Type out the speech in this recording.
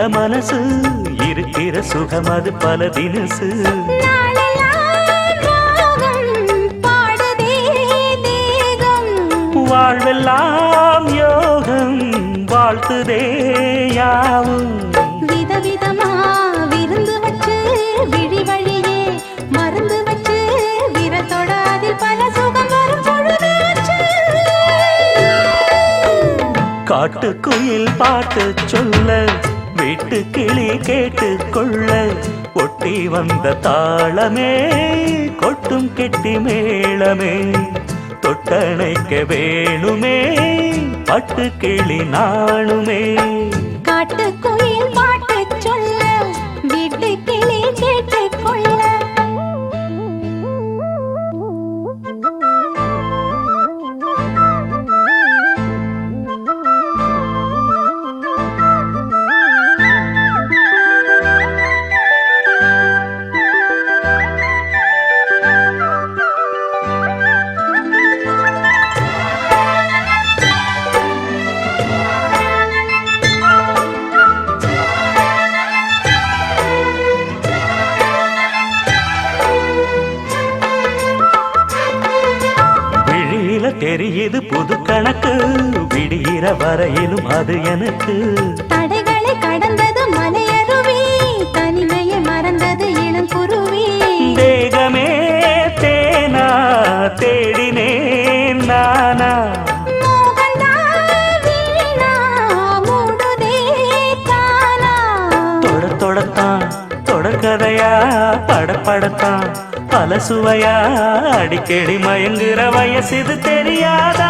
விழுந்தது இளமனசு இருக்கிற சுகம் அது பல தினசு. வாழ்வெல்லாம் யோகம் வாழ்த்துதே யாவும். விதவிதமா விருந்து வச்சு விழி வழியே மருந்து வச்சு விரத்தோட அதில் பல சுகம் வரும் பொழுதாச்சு காட்டுக்குயில் பாட்டு சொல்ல வீட்டு கிளி கேட்டு கொள்ள ஒட்டி வந்த தாளமே கொட்டும் கெட்டி மேளமே. தொட்டணைக்க வேணுமே பட்டு கிளி நாணுமே. காட்டுக்குயில் தெரியுது புது கணக்கு. விடிகிற வரையிலும் அது எனக்கு. தடைகளை கடந்தது மலையருவி. தனிமையை மறந்தது இளங்குருவி தேகமே தேனா தேடினேன் நானா. தொடத்தான் தொடர்கதையா படப்படத்தான். பல சுவையா அடிக்கடி மயங்குற வயசு இது தெரியாதா?